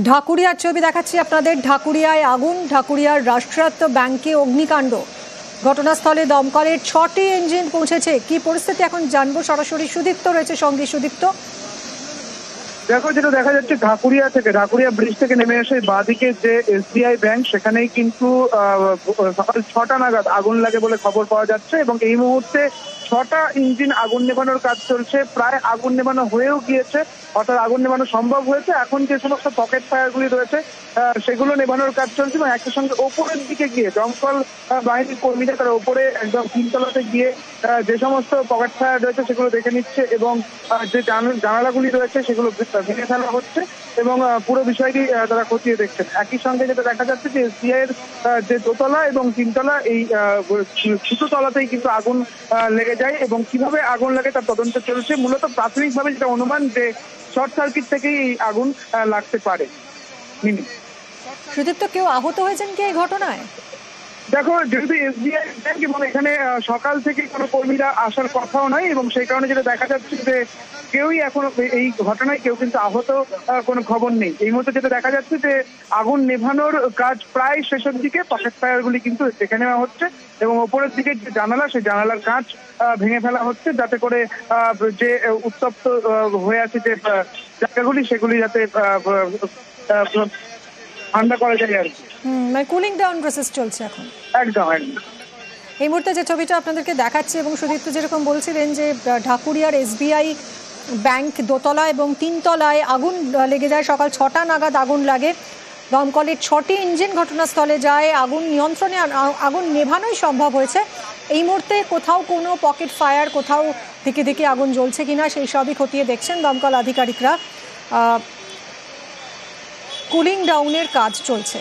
ঢাকুরিয়ার ছবি দেখাচ্ছি আপনাদের। ঢাকুরিয়ায় আগুন, ঢাকুরিয়ার রাষ্ট্রায়ত্ত ব্যাংকে অগ্নিকাণ্ড। ঘটনাস্থলে দমকলের ছটি ইঞ্জিন পৌঁছেছে। কি পরিস্থিতি এখন জানব সরাসরি। সুদীপ্ত রয়েছে সঙ্গে সুদীপ্ত। দেখো যেটা দেখা যাচ্ছে, ঢাকুরিয়া থেকে, ঢাকুরিয়া ব্রিজ থেকে নেমে এসে বাঁদিকে যে এসবিআই ব্যাংক সেখানেই কিন্তু সকাল ছটা নাগাদ আগুন লাগে বলে খবর পাওয়া যাচ্ছে এবং এই মুহূর্তে ছটা ইঞ্জিন আগুন নেভানোর কাজ চলছে। প্রায় আগুন নেভানো হয়েও গিয়েছে, অর্থাৎ আগুন নেভানো সম্ভব হয়েছে। এখন যে সমস্ত পকেট ফায়ারগুলি রয়েছে সেগুলো নেভানোর কাজ চলছে এবং একই সঙ্গে ওপরের দিকে গিয়ে দমকল বাহিনীর কর্মীরা তারা ওপরে একদম তিনতলাতে গিয়ে যে সমস্ত পকেট ফায়ার রয়েছে সেগুলো দেখে নিচ্ছে এবং যে জান- জানালাগুলি রয়েছে সেগুলো ভেঙে ফেলা হচ্ছে এবং পুরো বিষয়টি তারা খতিয়ে দেখছেন। একই সঙ্গে যেটা দেখা যাচ্ছে যে এসবিআই এর যে দোতলা এবং তিনতলা এই ছোট তলাতেই কিন্তু আগুন লেগে যায় এবং কীভাবে আগুন লাগে তার তদন্ত চলছে, মূলত প্রাথমিকভাবে যেটা অনুমান যে শর্ট সার্কিট থেকেই এই আগুন লাগতে পারে। সুদীপ্ত, কেউ আহত হয়েছেন কি এই ঘটনায়? দেখো, যেহেতু এসবিআই ব্যাংক এবং এখানে সকাল থেকে কোনো কর্মীরা আসার কথাও নাই এবং সেই কারণে যেটা দেখা যাচ্ছে যে কেউই এখনও এই ঘটনায় কেউ কিন্তু আহত কোনো খবর নেই। এই মুহূর্তে যেটা দেখা যাচ্ছে যে আগুন নেভানোর কাজ প্রায় শেষের দিকে পকেট ফায়ারগুলি কিন্তু দেখে নেওয়া হচ্ছে এবং ওপরের দিকে যে জানালা, সেই জানালার কাঁচ ভেঙে ফেলা হচ্ছে যাতে করে যে উত্তপ্ত হয়ে আছে যে জায়গাগুলি, সেগুলি যাতে ঠান্ডা করা যায় আর কি। মানে কুলিং ডাউন প্রসেস চলছে এখন। একদম একদম। এই মুহূর্তে যে ছবিটা আপনাদেরকে দেখাচ্ছি এবং সুদীপ্ত যেরকম বলছিলেন যে ঢাকুরিয়ার এসবিআই ব্যাংক দোতলা এবং তিনতলায় আগুন লেগে যায়। সকাল ছটা নাগাদ আগুন লাগে। দমকলের ছটি ইঞ্জিন ঘটনাস্থলে যায়। আগুন নিয়ন্ত্রণে আগুন নেভানোই সম্ভব হয়েছে। এই মুহূর্তে কোথাও কোনো পকেট ফায়ার কোথাও দিকে দিকে আগুন জ্বলছে কিনা সেই সবই খতিয়ে দেখছেন দমকল আধিকারিকরা। কুলিং ডাউনের কাজ চলছে।